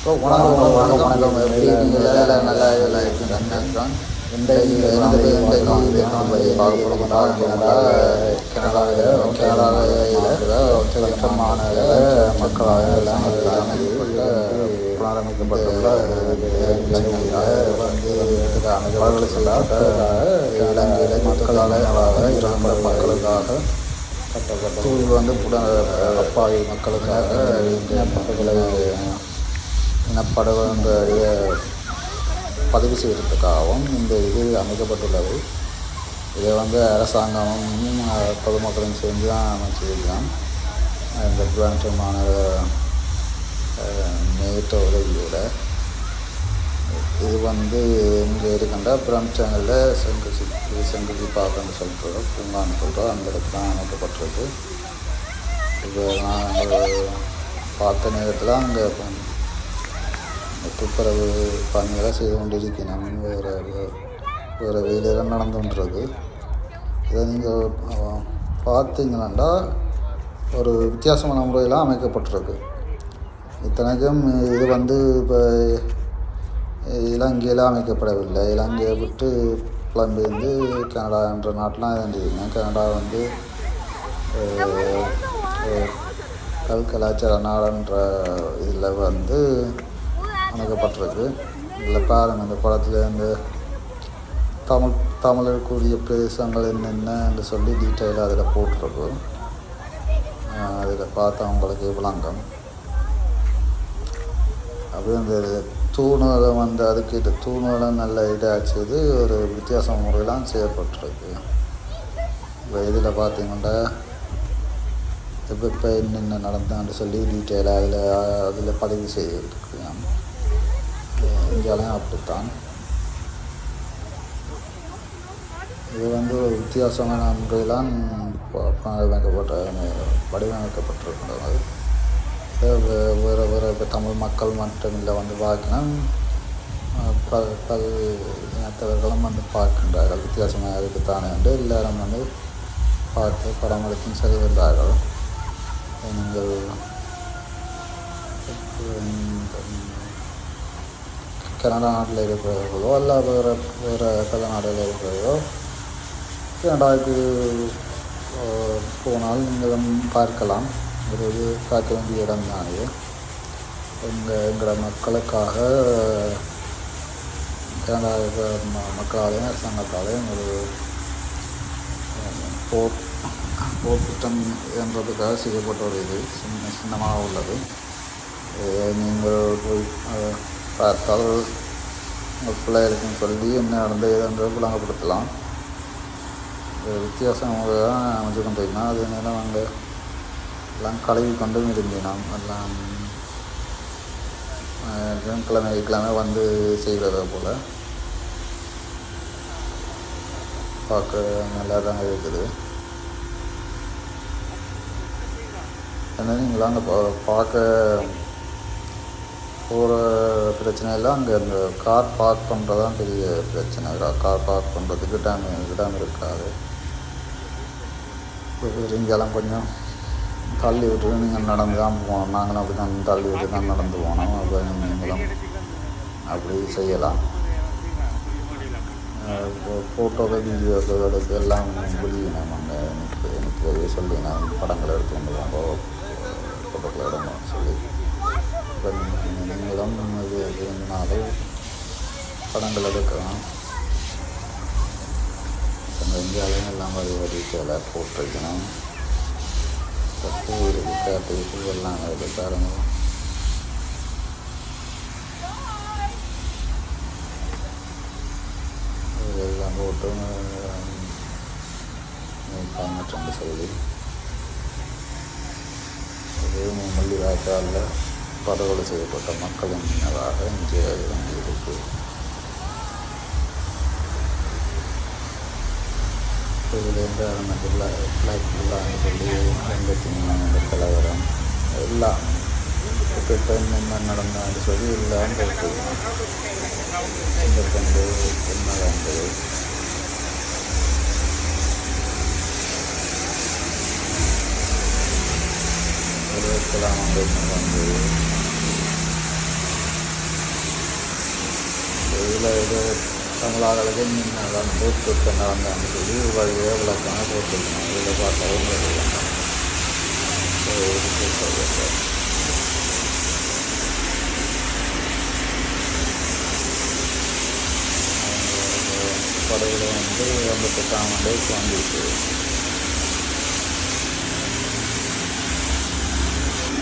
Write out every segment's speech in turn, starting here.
இப்போ வணக்கம் வணக்கம் வணக்கம் எப்படி இருக்கீங்க எல்லாம் நல்லா எல்லாம் இருக்குங்க இன்றைக்கு இன்றைக்கு கனடாவில் கனடாவில் இருக்கிற மக்களாக எல்லாம் புனரமைக்கப்பட்டுள்ள வந்து அமைச்சர்கள் இலங்கையில் மக்களால் மக்களுக்காக வந்து அப்பாவி மக்களுக்காக இனப்படுகொலைய பதிவு செய்வதற்காகவும் இந்த இது அமைக்கப்பட்டுள்ளது. இதை வந்து அரசாங்கமும் பொதுமக்களும் சேர்ந்து தான் அமைச்சிருக்கலாம் இந்த பிரான்ட் மாநகர நேற்ற உதவியோட இது வந்து இங்கே இருக்கின்ற பிரம்சங்களில் செங்குசி இது செங்குசி பார்க்கன்னு சொல்கிறோம் பூங்கான்னு சொல்கிறோம் அந்த இடத்துல தான் அமைக்கப்பட்டிருக்கு. இப்போ நான் பார்த்த நேரத்தில் அங்கே துப்புரவு பணிகளை செய்து கொண்டிருக்கிறோம் வேறு வேறு வேலையெல்லாம் நடந்து கொண்டிருக்கு இதை நீங்கள் பார்த்தீங்கன்னா ஒரு வித்தியாசமான முறையில் அமைக்கப்பட்டிருக்கு. இத்தனைக்கும் இது வந்து இப்போ இலங்கையில் அமைக்கப்படவில்லை. இலங்கையை விட்டு புலம்பெயர்ந்து கனடா என்ற நாட்டெலாம் இருந்ததுங்க கனடா வந்து கல் கலாச்சார நாடுன்ற இதில் வந்து அமைக்கப்பட்டிருக்கு இதில் பாருங்கள் இந்த படத்தில் இந்த தமிழ் தமிழருக்குரிய பிரதேசங்கள் என்னென்னு சொல்லி டீட்டெயிலாக அதில் போட்டிருக்கு. அதில் பார்த்தா அவங்களுக்கு விளங்கம். அப்படியே அந்த தூணுகளை வந்து அதுக்கிட்ட தூணுகளை நல்ல இதாக ஒரு வித்தியாச முறையெல்லாம் செய்யப்பட்டிருக்கு இப்போ இதில் பார்த்தீங்கன்னா இப்போ இப்போ என்னென்ன நடந்தான்னு சொல்லி டீட்டெயிலாக அதில் அதில் பதிவு செய்திருக்கலாம் இந்தியாலையும் அப்படித்தான். இது வந்து ஒரு வித்தியாசமான முறையிலாம் வடிவமைக்கப்பட்ட வடிவமைக்கப்பட்டிருக்கின்றது. வேறு வேறு வேறு இப்போ தமிழ் மக்கள் மட்டும் இல்லை வந்து பார்க்கணும். பல் இனத்தவர்களும் வந்து பார்க்கின்றார்கள். வித்தியாசமாக இருக்குத்தானே என்று எல்லாரும் வந்து பார்த்து பராமரித்தும் செல்கின்றார்கள். நீங்கள் கனடா நாட்டில் இருக்கிறவர்களோ அல்ல வேறு வேறு பல நாடுகளில் இருக்கிறவர்களோ கனடாவுக்கு போனால் நீங்களும் பார்க்கலாம். ஒரு இது பார்க்க வேண்டிய இடம் தான். இது எங்கள் எங்களோட மக்களுக்காக கனடா ம- அரசாங்கத்தாலையும் ஒரு போர் போர் திட்டம் என்றதுக்காக செய்யப்பட்ட ஒரு இது சின்ன சின்னமாக உள்ளது. நீங்கள் போய் பார்த்தால் உங்கள் இருக்குன்னு சொல்லி என்ன நடந்தது ஏதென்று விளங்கப்படுத்தலாம். இது வித்தியாசம் தான் அமைச்சு கொண்டிருந்தோம் அது நேரம் அங்கே எல்லாம் கழுவி கொண்டும் இருந்தினோம் எல்லாம் அஹ், கிழமை வந்து செய்கிறத போல். பார்க்க நல்லா தான் இருக்குது. என்ன நீங்கள் அங்கே பா- பார்க்க போகிற பிரச்சனை இல்லை. அங்கே அந்த கார் பார்க் பண்ணுறது தான் பெரிய பிரச்சனை. கார் பார்க் பண்ணுறதுக்கு இடம் இடம் இருக்காது. இங்கெல்லாம் கொஞ்சம் தள்ளி விட்டு நீங்கள் நடந்து தான் போகணும். நாங்களும் அப்படி தான் தள்ளி விட்டு தான் நடந்து போனோம் அப்போ நீங்களும் அப்படி செய்யலாம். ஃபோட்டோவை வீடியோ எடுத்து எல்லாம் வெளியினோம் அங்கே எனக்கு எனக்கு சொல்லி நான் படங்களை எடுத்து கொண்டு போங்க ஃபோட்டோக்களை எடுங்க சொல்லி இப்போ நீங்களும் அது இருந்தாலும் படங்கள் எடுக்கலாம். அந்த இந்தியாவிலையும் எல்லாம் வரி வரிசையில் போட்டிருக்கணும். தப்பு இருக்கு காட்டு பூ எல்லாம் இருக்கு பாருங்க. இதெல்லாம் போட்டு பதினெட்டு சொல்லி இது முள்ளி வாய்க்காலில் படுகொலை செய்யப்பட்ட மக்களின் நினைவாக இங்கே இருக்கு இதுலேருந்து ஆரம்பத்தில் பிளாக் சொல்லி எண்பத்தி மூணு கலவரம். எல்லாம் கிட்ட என்ன நடந்தான்னு சொல்லி எல்லாம் போட்டு இந்த கண்டு என்ன இருபத்தெல்லாம் இதில் இது தமிழாளர்களுக்கு நீங்கள் போட்டு புத்தனை வந்தான்னு சொல்லி வழியை விளக்கான போட்டுருக்கணும் இதில் பார்த்தாவே உங்களுக்கு படகுல வந்து ஐம்பத்தெட்டாம் ஆண்டு வாங்கிட்டு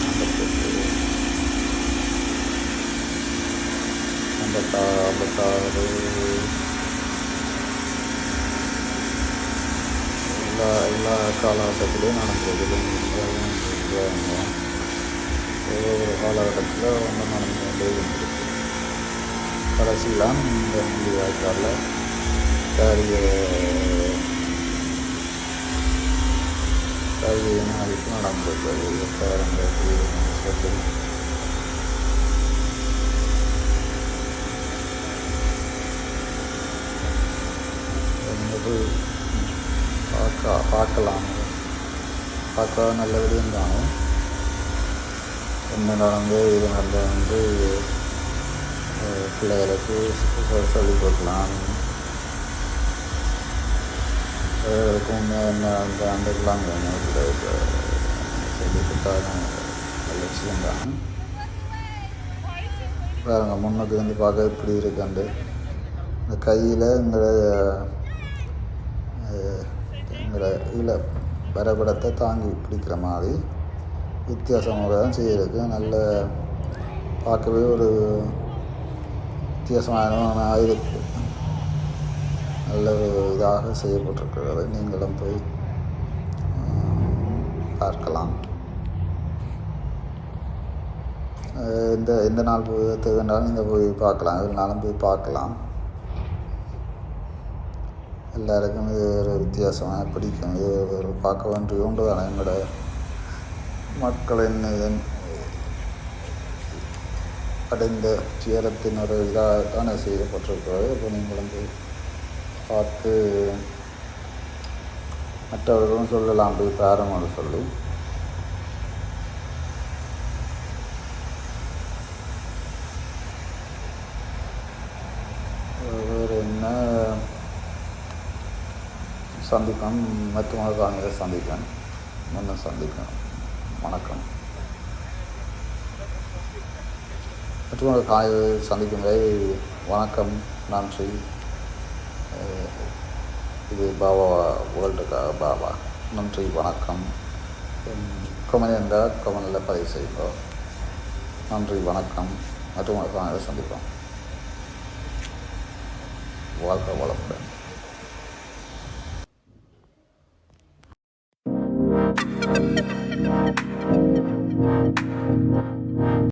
ஐம்பத்தெட்டு ஐம்பத்தாறு எல்லா எல்லா காலகட்டத்திலையும் நடந்தது. ஒவ்வொரு காலகட்டத்தில் ஒன்று நடந்து கொண்டே இருந்திருக்கு. கடைசியில் இந்த முந்தி வாய்க்காலில் கரிய கரியின அழிப்பு நடந்திருக்கிறது பேரங்கள் வந்து பார்க்க பார்க்கலாம். பார்க்க நல்ல தானும் என்ன நடந்து இது நல்ல வந்து பிள்ளைகளுக்கு சொல்லிக் கொடுக்கலாம். பிள்ளைகளுக்கு உண்மை என்ன அந்த ஆண்டுக்கெல்லாம் பிள்ளைகளுக்கு சொல்லி நல்ல விஷயம் தான். பாருங்கள் முன்னுக்கு வந்து பார்க்க இப்படி இருக்காண்டு இந்த கையில் எங்களை எங்களை இதில் வரைபடத்தை தாங்கி பிடிக்கிற மாதிரி வித்தியாசமாக தான் செய்யறதுக்கு நல்ல பார்க்கவே ஒரு வித்தியாசமான இருக்கு நல்ல ஒரு இதாக செய்யப்பட்டிருக்கிறது. நீங்களும் போய் பார்க்கலாம். அஹ் இந்த எந்த நாள் போய் தேவைன்றாலும் நீங்கள் போய் பார்க்கலாம்? எதுனாலும் போய் பார்க்கலாம். எல்லாருக்கும் இது ஒரு வித்தியாசமாக பிடிக்கும். இது ஒரு பார்க்க வேண்டிய உண்டு தானே எங்களோட மக்களின் இதன் அடைந்த துயரத்தின் ஒரு இதாக தானே செய்யப்பட்டிருக்கிறது. இப்போ நீங்கள் வந்து பார்த்து மற்றவர்களும் சொல்லலாம். போய் பாருங்கள் சொல்லி வேறு என்ன சந்திப்பேன். மருத்துவ காலையில் சந்திப்பேன். முன்ன சந்திப்பேன். வணக்கம். மற்றவங்க காலையில் சந்திக்கும் வரை வணக்கம் நன்றி. இது பாபா வேர்ல்டுக்காக பாபா. நன்றி வணக்கம். கொமன் என்றால் கொமனில் பதிவு செய்வோம். நன்றி வணக்கம். மற்றும் காலையில் சந்திப்போம். வாழ்க்கை வளமுடன்.